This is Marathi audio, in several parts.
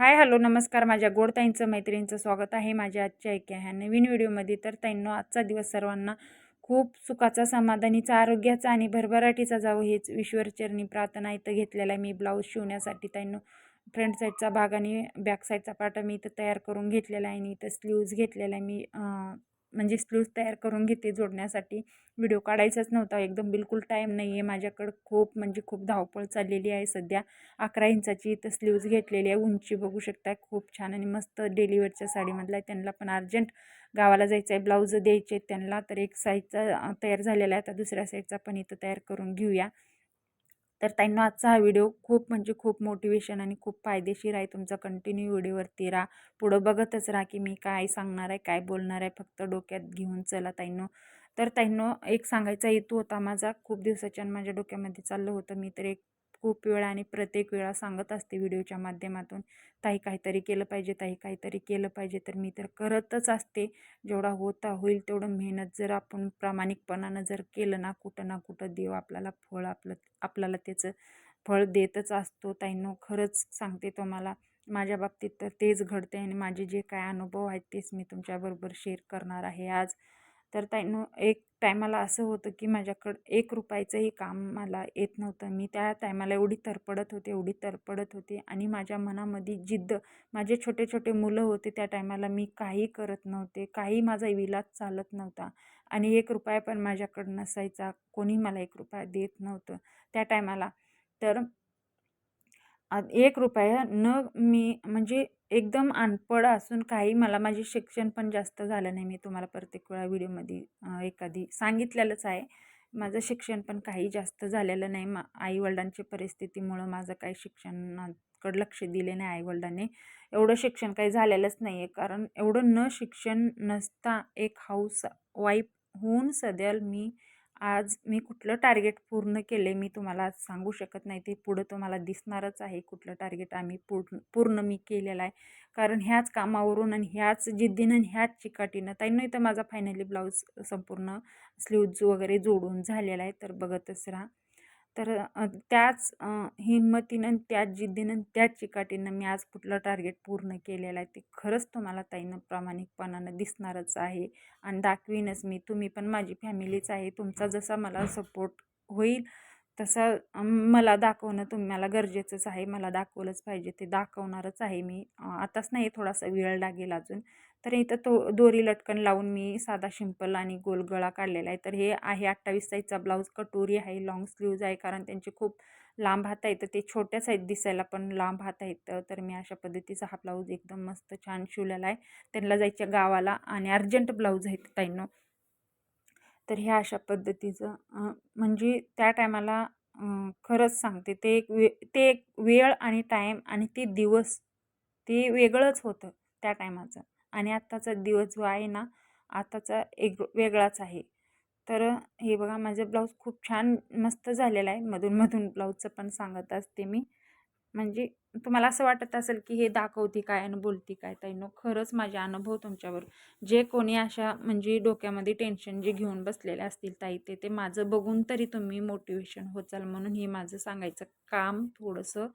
हाय हॅलो नमस्कार. माझ्या गोड ताईंचं मैत्रिणींचं स्वागत आहे माझ्या आजच्या एका ह्या नवीन व्हिडिओमध्ये. तर ताईंनो आजचा दिवस सर्वांना खूप सुखाचा समाधानीचा आरोग्याचा आणि भरभराटीचा जावं हेच ईश्वरचरणी प्रार्थना इथं घेतलेला आहे. मी ब्लाऊज शिवण्यासाठी ताईंनो फ्रंट साईडचा भाग आणि बॅक साईडचा पाटा मी इथं तयार करून घेतलेला आहे आणि इथं स्लीव्ज घेतलेला आहे. मी म्हणजे स्लीव्ज तयार करून घेते जोडण्यासाठी. व्हिडिओ काढायचाच नव्हता एकदम बिलकुल टाईम नाही आहे माझ्याकडं खूप म्हणजे खूप धावपळ चाललेली आहे सध्या. अकरा इंचाची इथं स्लीव्ज घेतलेली आहे. उंची बघू शकता खूप छान आणि मस्त डेलिवरच्या साडीमधला आहे. त्यांना पण अर्जंट गावाला जायचं आहे ब्लाऊज द्यायचे आहेत त्यांना. तर एक साईजचा तयार झालेला आहे. आता दुसऱ्या साईडचा पण इथं तयार करून घेऊया. तर त्यांना आजचा हा व्हिडिओ खूप म्हणजे खूप मोटिवेशन आणि खूप फायदेशीर आहे. तुमचा कंटिन्यू व्हिडिओवरती राहा. पुढं बघतच राहा की मी काय सांगणार आहे काय बोलणार आहे. फक्त डोक्यात घेऊन चला ताईंनो. तर ताईंनो एक सांगायचा हेतू होता माझा. खूप दिवसाच्या माझ्या डोक्यामध्ये चाललं होतं. मी तर एक खूप वेळा आणि प्रत्येक वेळा सांगत असते व्हिडिओच्या माध्यमातून ताई काहीतरी केलं पाहिजे ताई काहीतरी केलं पाहिजे. तर मी तर करतच असते. जेवढा होता होईल तेवढं मेहनत जर आपण प्रामाणिकपणानं जर केलं ना कुठं ना कुठं देव आपल्याला फळ आपलं आपल्याला त्याचं फळ देतच असतो. ताईंनो खरंच सांगते तुम्हाला माझ्या बाबतीत तर तेच घडते आणि माझे जे काय अनुभव आहेत तेच मी तुमच्याबरोबर शेअर करणार आहे आज. तर त्यानं एक टायमाला असं होतं की माझ्याकडं एक रुपयाचंही काम मला येत नव्हतं. मी त्या टायमाला एवढी तरपडत होते एवढी तरपडत होते आणि माझ्या मनामध्ये जिद्द माझे छोटे छोटे मुलं होते त्या टायमाला मी काही करत नव्हते काही माझा विलाज चालत नव्हता आणि एक रुपया पण माझ्याकडं नसायचा कोणी मला एक रुपया देत नव्हतं त्या टायमाला. तर एक रुपया न मी म्हणजे एकदम अनपढ असून काही मला माझे शिक्षण पण जास्त झालं नाही. मी तुम्हाला प्रत्येक वेळा व्हिडिओमध्ये एखादी सांगितलेलंच आहे. माझं शिक्षण पण काही जास्त झालेलं नाही. मा आईवडिलांच्या परिस्थितीमुळं माझं काही शिक्षणाकडं लक्ष दिले नाही आईवडिलांनी. एवढं शिक्षण काही झालेलंच नाही आहे कारण एवढं न शिक्षण नसता एक हाऊस वाईफ होऊन सध्या मी आज मी कुठलं टार्गेट पूर्ण केले मी तुम्हाला आज सांगू शकत नाही. ते पुढं तुम्हाला दिसणारच आहे कुठलं टार्गेट आम्ही पूर्ण पूर्ण मी केलेलं आहे. कारण ह्याच कामावरून आणि ह्याच जिद्दीनं आणि ह्याच चिकाटीनं नाही इथं माझा फायनली ब्लाऊज संपूर्ण स्लीव्ज वगैरे जोडून झालेला आहे. तर बघतच राहा. तर त्याच हिंमतीनं त्याच जिद्दीनं त्याच चिकाटीनं मी आज कुठलं टार्गेट पूर्ण केलेलं आहे ते खरंच तुम्हाला ताईनं प्रामाणिकपणानं दिसणारच आहे. आणि दाखवीनच मी तुम्ही पण माझी फॅमिलीच आहे तुमचा जसा मला सपोर्ट होईल तसा मला दाखवणं तुम्हाला गरजेचंच आहे मला दाखवलंच पाहिजे ते दाखवणारच आहे मी. आताच नाही थोडासा वेळ लागेल अजून. तर इथं तो दोरी लटकन लावून मी साधा शिंपल आणि गोल गळा काढलेला आहे. तर हे आहे अठ्ठावीस साईजचा ब्लाऊज. कटोरी आहे लॉंग स्लीव्ज आहे कारण त्यांचे खूप लांब हात आहेत. तर ते छोट्या साईज दिसायला पण लांब हात आहेत. तर मी अशा पद्धतीचा हा ब्लाऊज एकदम मस्त छान शिवलेला आहे. त्यांना जायच्या गावाला आणि अर्जंट ब्लाऊज आहेत ताईंनो. तर ह्या अशा पद्धतीचं म्हणजे त्या टायमाला खरंच सांगते ते एक वे ते एक वेळ आणि टाईम आणि ते दिवस ते वेगळंच होतं त्या टायमाचं. आणि आत्ताचा दिवस जो आहे ना आताचा एक वेगळाच आहे. तर हे बघा माझं ब्लाऊज खूप छान मस्त झालेला आहे. मधून मधून ब्लाऊजचं पण सांगत असते मी. म्हणजे तुम्हाला असं वाटत असेल की हे दाखवते काय आणि बोलती काय? ताईनो खरंच माझे अनुभव तुमच्यावर. जे कोणी अशा म्हणजे डोक्यामध्ये टेन्शन जे घेऊन बसलेले असतील ताई ते ते माझं बघून तरी तुम्ही मोटिवेशन होचाल म्हणून हे माझं सांगायचं काम थोडंसं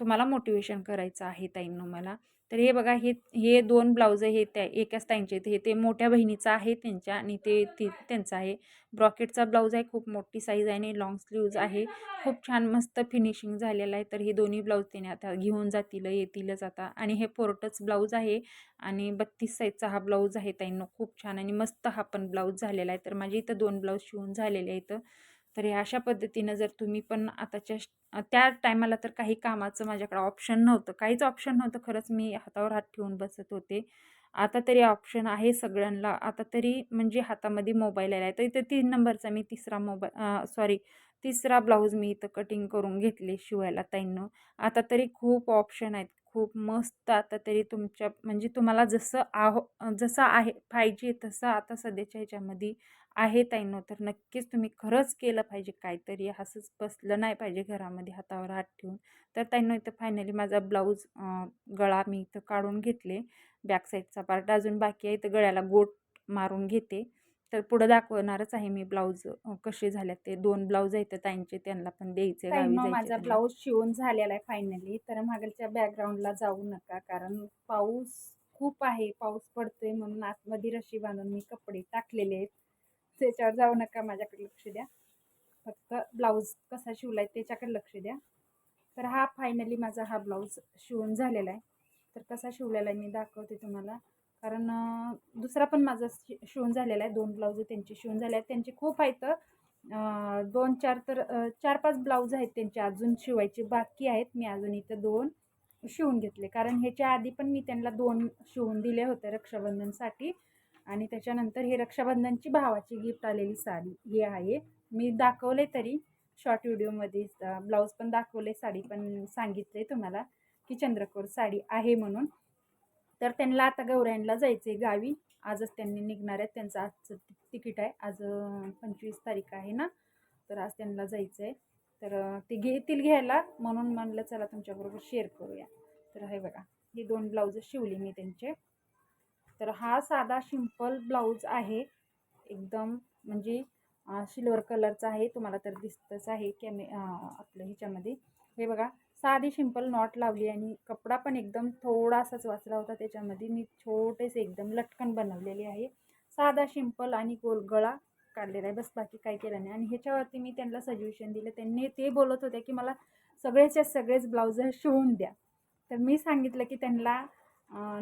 तुम्हाला मोटिवेशन करायचं आहे ताईंनो मला. तर हे बघा हे हे दोन ब्लाऊज हे त्या एकाच ताईंचे हे ते मोठ्या बहिणीचं आहे त्यांच्या आणि ते ती त्यांचं आहे. ब्रॉकेटचा ब्लाऊज आहे खूप मोठी साईज आहे आणि लॉंग स्लीव्ज आहे. खूप छान मस्त फिनिशिंग झालेलं आहे. तर हे दोन्ही ब्लाऊज त्याने आता घेऊन जातील येतीलच आता. आणि हे पोर्टच ब्लाऊज आहे आणि बत्तीस साईजचा हा ब्लाऊज आहे ताईंनो खूप छान आणि मस्त हा पण ब्लाऊज झालेला आहे. तर माझे इथं दोन ब्लाऊज शिवून झालेले आहेत. तर अशा पद्धतीनं जर तुम्ही पण आताच्या त्या टायमाला तर काही कामाचं माझ्याकडे ऑप्शन नव्हतं. काहीच ऑप्शन नव्हतं. खरंच मी हातावर हात ठेवून बसत होते. आता तरी ऑप्शन आहे सगळ्यांना. आता तरी म्हणजे हातामध्ये मोबाईल आला आहे तर इथं तीन नंबरचा मी तिसरा मोबाईल सॉरी तिसरा ब्लाऊज मी इथं कटिंग करून घेतले शिवायला ताईंनं. आता तरी खूप ऑप्शन आहेत. खूप मस्त आता तरी तुमच्या म्हणजे तुम्हाला जसं आहो जसं आहे पाहिजे तसं आता सध्याच्या ह्याच्यामध्ये आहे ताईंनो. तर नक्कीच तुम्ही खरंच केलं पाहिजे काहीतरी. असंच बसलं नाही पाहिजे घरामध्ये हातावर हात ठेवून. तर ताईनो इथं फायनली माझा ब्लाऊज गळा मी इथं काढून घेतले. बॅक साईडचा पार्ट अजून बाकी आहे इथं गळ्याला गोट मारून घेते. तर पुढं दाखवणारच आहे मी ब्लाऊज कसे झाल्यात ते. दोन ब्लाऊज आहेत ताईंचे त्यांना पण द्यायचे गावी माझा. ब्लाऊज शिवून झालेला आहे फायनली तर मागलच्या बॅकग्राऊंडला जाऊ नका कारण पाऊस खूप आहे. पाऊस पडतोय म्हणून आतमध्ये रशी बांधून मी कपडे टाकलेले आहेत. त्याच्यावर जाऊ नका माझ्याकडे लक्ष द्या. फक्त ब्लाऊज कसा शिवलाय त्याच्याकडे लक्ष द्या. तर हा फायनली माझा हा ब्लाऊज शिवून झालेला आहे. तर कसा शिवलेला आहे मी दाखवते तुम्हाला. कारण दुसरा पण माझा शि शिवून झालेला आहे. दोन ब्लाऊज त्यांचे शिवून झाले आहेत. त्यांचे खूप आहेत. दोन चार तर चार पाच ब्लाऊज आहेत त्यांचे. अजून शिवायचे बाकी आहेत. मी अजून इथं दोन शिवून घेतले. कारण ह्याच्या आधी पण मी त्यांना दोन शिवून दिले होते रक्षाबंधनसाठी. आणि त्याच्यानंतर हे रक्षाबंधनची भावाची गिफ्ट आलेली साडी. ही आहे. मी दाखवले तरी शॉर्ट व्हिडिओमध्ये ब्लाऊज पण दाखवले साडी पण सांगितले तुम्हाला की चंद्रकोर साडी आहे म्हणून. तर त्यांना आता गौऱ्यांना जायचं आहे गावी. आजच त्यांनी निघणार आहेत. त्यांचं आजचं तिकीट आहे. आज पंचवीस तारीख आहे ना? तर आज त्यांना जायचं आहे तर ते घेतील घ्यायला म्हणून म्हणलं चला तुमच्याबरोबर शेअर करूया. तर हे बघा हे दोन ब्लाऊज शिवली मी त्यांचे. तर हा साधा सिंपल ब्लाऊज आहे. एकदम म्हणजे सिल्वर कलरचा आहे. तुम्हाला तर दिसतंच आहे. कॅमे आपलं ह्याच्यामध्ये. हे बघा साधी शिंपल नॉट लावली आणि कपडा पण एकदम थोडासाच वाचला होता त्याच्यामध्ये. मी छोटेसे एकदम लटकन बनवलेली आहे. साधा शिंपल आणि गोल गळा काढलेला आहे. बस बाकी काय केलं नाही. आणि ह्याच्यावरती मी त्यांना सजेशन दिलं. त्यांनी ते बोलत होते की मला सगळेच्या सगळेच ब्लाऊज शिवून द्या. तर मी सांगितलं की त्यांना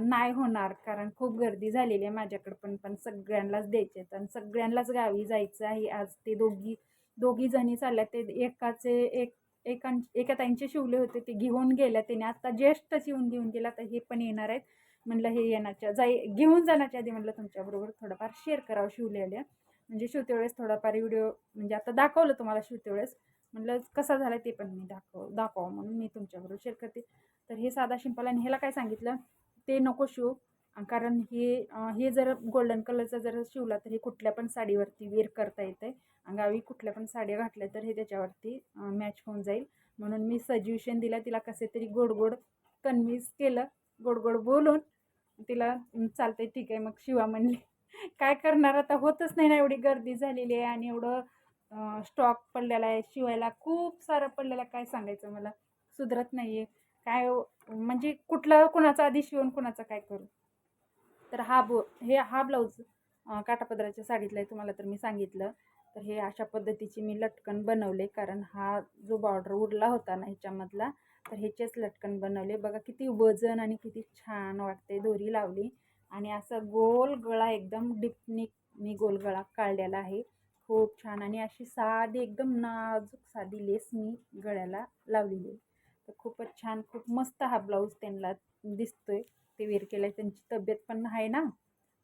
नाही होणार कारण खूप गर्दी झालेली आहे माझ्याकडं पण पण सगळ्यांनाच द्यायचे आहेत. आणि सगळ्यांनाच गावी जायचं आहे. आज ते दोघी दोघी जणी चालल्या ते एकाचे एक एकां एका ताईंचे शिवले होते ते घेऊन गेल्या. त्याने आता ज्येष्ठच येऊन घेऊन गेला तर हे पण येणार आहेत. म्हणलं हे येण्याच्या जाई घेऊन जाण्याच्या आधी म्हणलं तुमच्याबरोबर थोडंफार शेअर करावं शिवलेल्या. म्हणजे शिवते वेळेस थोडाफार व्हिडिओ म्हणजे आता दाखवलं तुम्हाला शिवते वेळेस. म्हणलं कसा झाला ते पण मी दाखव दाखवा म्हणून मी तुमच्याबरोबर शेअर करते. तर हे साधा शिंपल आणि ह्याला काय सांगितलं? ते नको शिव कारण हे हे जर गोल्डन कलरचा जर शिवला तर हे कुठल्या पण साडीवरती वेअर करता येतं आहे गावी कुठल्या पण साड्या घातल्या तर हे त्याच्यावरती मॅच होऊन जाईल. म्हणून मी सजेशन दिलं तिला कसे तरी गोड गोड कन्व्हिन्स केलं. गोड गोड बोलून तिला चालतंय ठीक आहे. मग शिवा म्हणली काय करणार आता? होतच नाही ना एवढी गर्दी झालेली आहे आणि एवढं स्टॉक पडलेला आहे. शिवायला खूप सारं पडलेलं आहे. काय सांगायचं मला? सुधरत नाही आहे काय हो, म्हणजे कुठलं कुणाचा आधी शिवून कुणाचं काय करू? तर हा बो हे हा ब्लाऊज काटापदराच्या साडीतला आहे तुम्हाला तर मी सांगितलं. तर हे अशा पद्धतीची मी लटकन बनवले कारण हा जो बॉर्डर उरला होता ना ह्याच्यामधला तर ह्याचेच लटकन बनवले. बघा किती वजन आणि किती छान वाटते दोरी लावली. आणि असं गोल गळा एकदम डिपनिक मी गोल गळा काढलेला आहे. खूप छान आणि अशी साधी एकदम नाजूक साधी लेस मी गळ्याला लावलेली आहे. तर खूपच छान खूप मस्त हा ब्लाऊज त्यांना दिसतोय. ते वेअर केलं त्यांची तब्येत पण आहे ना?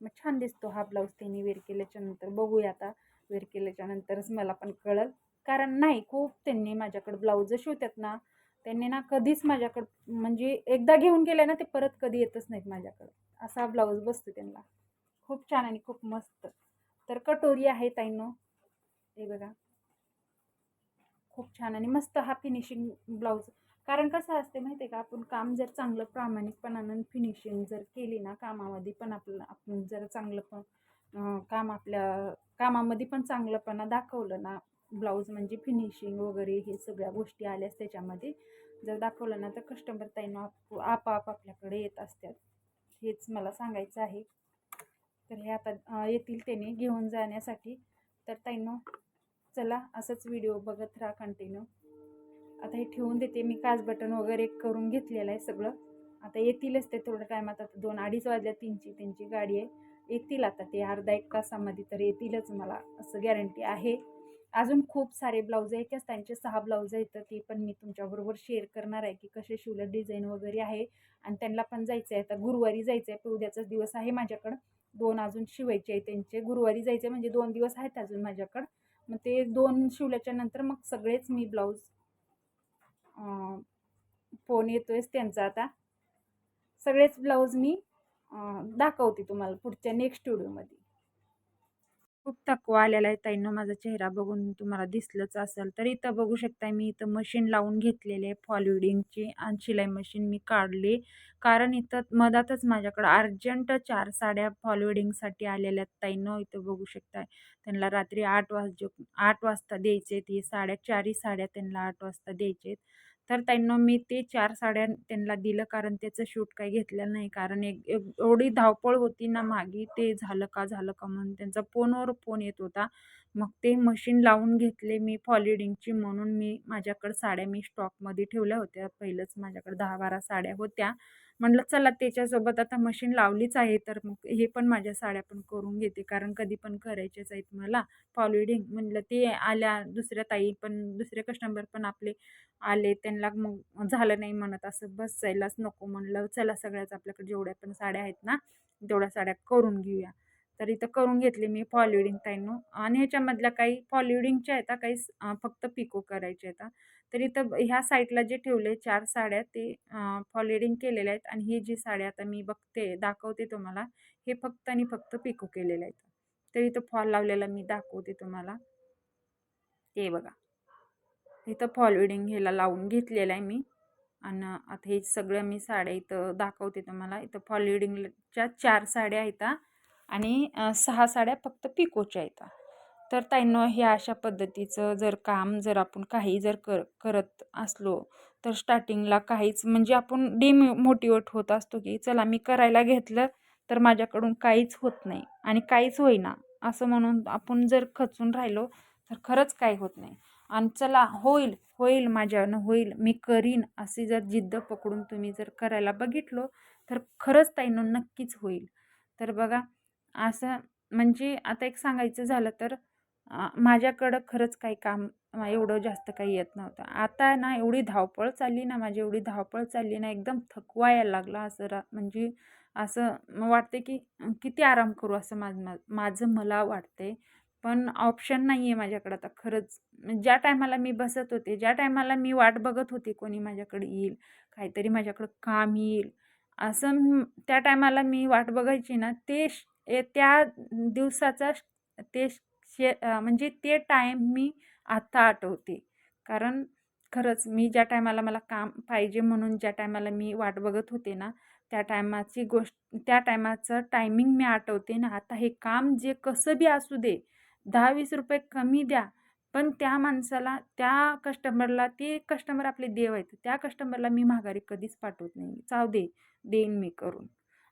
मग छान दिसतो हा ब्लाऊज त्यांनी वेअर केल्याच्यानंतर. बघूया आता. वेअर केल्याच्या नंतरच मला पण कळलं. कारण नाही खूप त्यांनी माझ्याकडं ब्लाऊज शिवतात ना त्यांनी ना कधीच माझ्याकडं म्हणजे एकदा घेऊन गेले ना ते परत कधी येतच नाहीत माझ्याकडं. असा ब्लाऊज बसतो त्यांना. खूप छान आणि खूप मस्त. तर कटोरी आहे ताईनो. हे बघा. खूप छान आणि मस्त हा फिनिशिंग ब्लाऊज कारण कसं असते माहिती आहे का आपण काम जर चांगलं प्रामाणिकपणानं फिनिशिंग जर केली ना कामामध्ये पण आपलं आपण जर चांगलं पण काम आपल्या कामामध्ये पण चांगलंपणा दाखवलं ना. ब्लाऊज म्हणजे फिनिशिंग वगैरे हे सगळ्या गोष्टी आल्यास त्याच्यामध्ये. जर दाखवलं ना तर कस्टमर ताईनं आप आपाप आपल्याकडे येत असतात. हेच मला सांगायचं आहे. तर हे आता येतील त्याने घेऊन जाण्यासाठी. तर ताईनो चला असंच व्हिडिओ बघत राहा कंटिन्यू आता हे ठेवून देते मी. काच बटन वगैरे करून घेतलेलं आहे सगळं. आता येतीलच ते थोडं टायमात आता दोन अडीच वाजल्या तीनची त्यांची गाडी आहे. येतील आता ते अर्धा एक तासामध्ये तर येतीलच मला असं गॅरंटी आहे. अजून खूप सारे ब्लाऊज आहेत त्याच त्यांचे सहा ब्लाऊज आहेत तर ते पण मी तुमच्याबरोबर शेअर करणार आहे की कसे शिवलं डिझाईन वगैरे आहे. आणि त्यांना पण जायचं आहे आता गुरुवारी जायचं आहे उद्याचाच दिवस आहे माझ्याकडं. दोन अजून शिवायचे आहे त्यांचे गुरुवारी जायचे म्हणजे दोन दिवस आहेत अजून माझ्याकडं. मग ते दोन शिवल्याच्या नंतर मग सगळेच मी ब्लाऊज फोन येतोयच त्यांचा आता. सगळेच ब्लाऊज मी दाखवते तुम्हाला पुढच्या नेक्स्ट व्हिडिओमध्ये खूप थकवा आलेला आहे ताईंनो माझा चेहरा बघून तुम्हाला दिसलंच असेल तर इथं बघू शकता मी इथं मशीन लावून घेतलेले आहे फॉलविडिंगची आणि शिलाई मशीन मी काढली. कारण इथं मधातच माझ्याकडं अर्जंट चार साड्या फॉलविडिंगसाठी आलेल्या आहेत ताईनं इथं बघू शकताय. त्यांना रात्री आठ वाज आठ वाजता द्यायचे आहेत ही साड्या चारही साड्या त्यांना आठ वाजता द्यायचे आहेत. तर त्यांना मी ते चार साड्या त्यांना दिलं कारण त्याचं शूट काही घेतलेलं नाही. कारण एक एक- एवढी धावपळ होती ना मागे ते झालं का झालं का म्हणून त्यांचा फोनवर फोन येत होता. मग ते मशीन लावून घेतले मी फॉलिडिंगची म्हणून मी माझ्याकडं साड्या मी स्टॉकमध्ये ठेवल्या होत्या. पहिलंच माझ्याकडे दहा बारा साड्या होत्या. म्हटलं चला त्याच्यासोबत आता मशीन लावलीच आहे तर मग हे पण माझ्या साड्या पण करून घेते. कारण कधी पण करायच्याच आहेत मला फॉलिडिंग म्हणलं ते आल्या दुसऱ्या ताई पण दुसरे कस्टमर पण आपले आले. त्यांना मग झालं नाही म्हणत. असं बसायलाच नको. म्हणलं चला सगळ्याच आपल्याकडे जेवढ्या पण साड्या आहेत ना तेवढ्या साड्या करून घेऊया. तर इथं करून घेतली मी फॉलिडिंग ताईनो. आणि ह्याच्यामधल्या काही फॉलिडिंगच्या आहेत काही फक्त पिको करायच्या आहेत तर इथं ह्या साईडला जे ठेवले चार साड्या ते फॉलिडिंग केलेल्या आहेत. आणि ही जी साड्या आता मी बघते दाखवते तुम्हाला हे फक्त आणि फक्त पिको केलेले आहेत. तर इथं फॉल लावलेला मी दाखवते तुम्हाला. ते बघा. इथं फॉलविडिंग ह्याला लावून घेतलेलं आहे मी. आणि आता हे सगळं मी साड्या इथं दाखवते तुम्हाला. इथं फॉलविडिंगच्या चार साड्या आहेत आणि सहा साड्या फक्त पिकोच्या आहेत तर ताईंनो हे अशा पद्धतीचं जर काम जर आपण काही जर कर करत असलो तर स्टार्टिंगला काहीच म्हणजे आपण डिमोटिवेट होत असतो की चला मी करायला घेतलं तर माझ्याकडून काहीच होत नाही आणि काहीच होईना. असं म्हणून आपण जर खचून राहिलो तर खरंच काही होत नाही. आणि चला होईल होईल माझ्यानं होईल मी करीन अशी जर जिद्द पकडून तुम्ही जर करायला बघितलो तर खरंच ताईनं नक्कीच होईल. तर बघा असं म्हणजे आता एक सांगायचं झालं तर माझ्याकडं खरंच काही काम एवढं जास्त काही येत नव्हतं. आता ना एवढी धावपळ चालली ना माझी एवढी धावपळ चालली ना एकदम थकवा यायला लागला असं रा म्हणजे असं वाटते की किती आराम करू असं माझं मा- माझं मला वाटते पण ऑप्शन नाही आहे माझ्याकडं आता खरंच. ज्या टायमाला मी बसत होते ज्या टायमाला मी वाट बघत होते कोणी माझ्याकडे येईल काहीतरी माझ्याकडं काम येईल असं त्या टायमाला मी वाट बघायची ना ते श- त्या दिवसाचा श- ते शे म्हणजे ते टाईम मी आत्ता आठवते. कारण खरंच मी ज्या टायमाला मला काम पाहिजे म्हणून ज्या टायमाला मी वाट बघत होते ना त्या टायमाची गोष्ट त्या टायमाचं टायमिंग मी आठवते ना. आता हे काम जे कसं बी असू दे दहा वीस रुपये कमी द्या पण त्या माणसाला त्या कस्टमरला ते कस्टमर आपले देव आहेत. त्या कस्टमरला मी माघारी कधीच पाठवत नाही चाव दे देईन मी करून.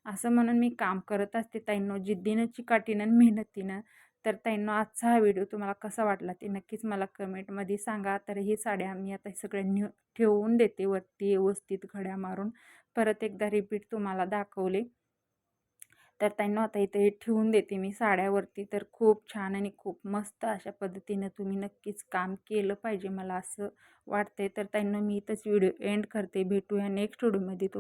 असं म्हणून मी काम करत असते ताईंनो जिद्दीनं चिकाटीनं आणि मेहनतीनं तर ताईंनो आजचा हा व्हिडिओ तुम्हाला कसा वाटला ते नक्कीच मला कमेंटमध्ये सांगा. तर ही साड्या मी आता सगळ्या न्यू ठेवून देते वरती व्यवस्थित घड्या मारून. परत एकदा रिपीट तुम्हाला दाखवले. तर त्यांना आता इथे हे ठेवून देते मी साड्यावरती. तर खूप छान आणि खूप मस्त अशा पद्धतीनं तुम्ही नक्कीच काम केलं पाहिजे मला असं वाटतंय. तर त्यांना मी इथंच व्हिडिओ एंड करते. भेटूया नेक्स्ट व्हिडिओमध्ये तो